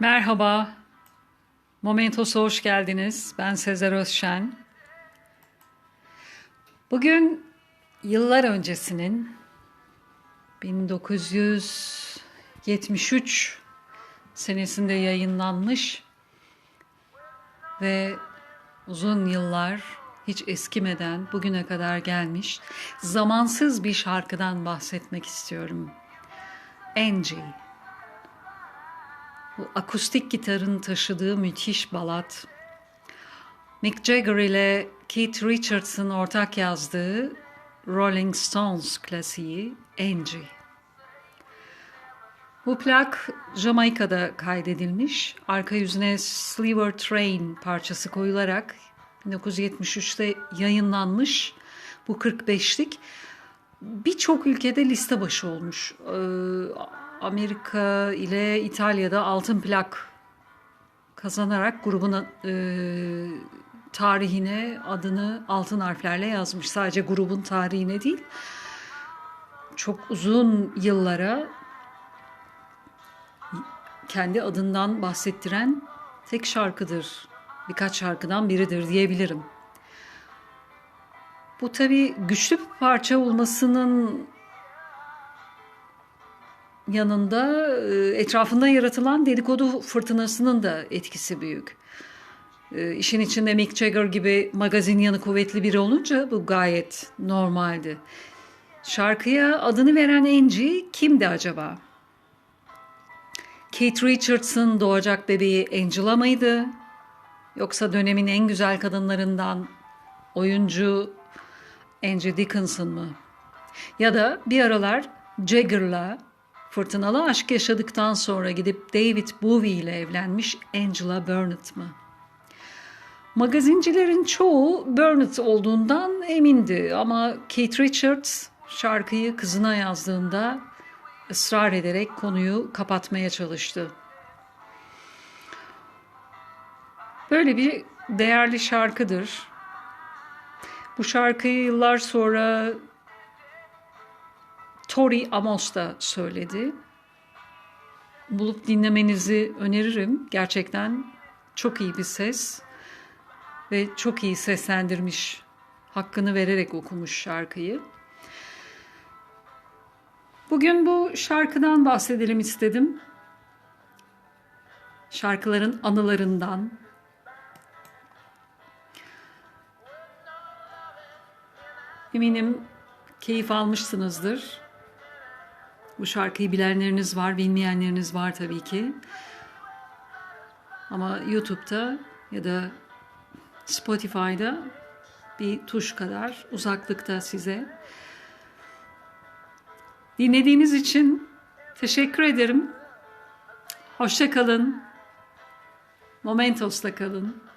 Merhaba. Momentos'a hoş geldiniz. Ben Sezer Özşen. Bugün yıllar öncesinin 1973 senesinde yayınlanmış ve uzun yıllar hiç eskimeden bugüne kadar gelmiş zamansız bir şarkıdan bahsetmek istiyorum. Angie. Bu akustik gitarın taşıdığı müthiş balat. Mick Jagger ile Keith Richards'ın ortak yazdığı Rolling Stones klasiği Angie. Bu plak Jamaika'da kaydedilmiş. Arka yüzüne Sliver Train parçası koyularak 1973'te yayınlanmış. Bu 45'lik birçok ülkede liste başı olmuş. Amerika ile İtalya'da altın plak kazanarak grubun e, tarihine adını altın harflerle yazmış. Sadece grubun tarihine değil. Çok uzun yıllara kendi adından bahsettiren tek şarkıdır. Birkaç şarkıdan biridir diyebilirim. Bu tabii güçlü bir parça olmasının yanında e, etrafında yaratılan dedikodu fırtınasının da etkisi büyük. E, işin içinde Mick Jagger gibi magazin yanı kuvvetli biri olunca bu gayet normaldi. Şarkıya adını veren Angie kimdi acaba? Kate Richards'ın doğacak bebeği Angela mıydı? Yoksa dönemin en güzel kadınlarından oyuncu Angie Dickinson mı? Ya da bir aralar Jagger'la fırtınalı aşk yaşadıktan sonra gidip David Bowie ile evlenmiş Angela Burnett mı? Magazincilerin çoğu Burnett olduğundan emindi ama Kate Richards şarkıyı kızına yazdığında ısrar ederek konuyu kapatmaya çalıştı. Böyle bir değerli şarkıdır. Bu şarkıyı yıllar sonra Tori Amos da söyledi. Bulup dinlemenizi öneririm. Gerçekten çok iyi bir ses ve çok iyi seslendirmiş. Hakkını vererek okumuş şarkıyı. Bugün bu şarkıdan bahsedelim istedim. Şarkıların anılarından. Eminim keyif almışsınızdır. Bu şarkıyı bilenleriniz var, bilmeyenleriniz var tabii ki. Ama YouTube'da ya da Spotify'da bir tuş kadar uzaklıkta size. Dinlediğiniz için teşekkür ederim. Hoşça kalın. Momentos'ta kalın.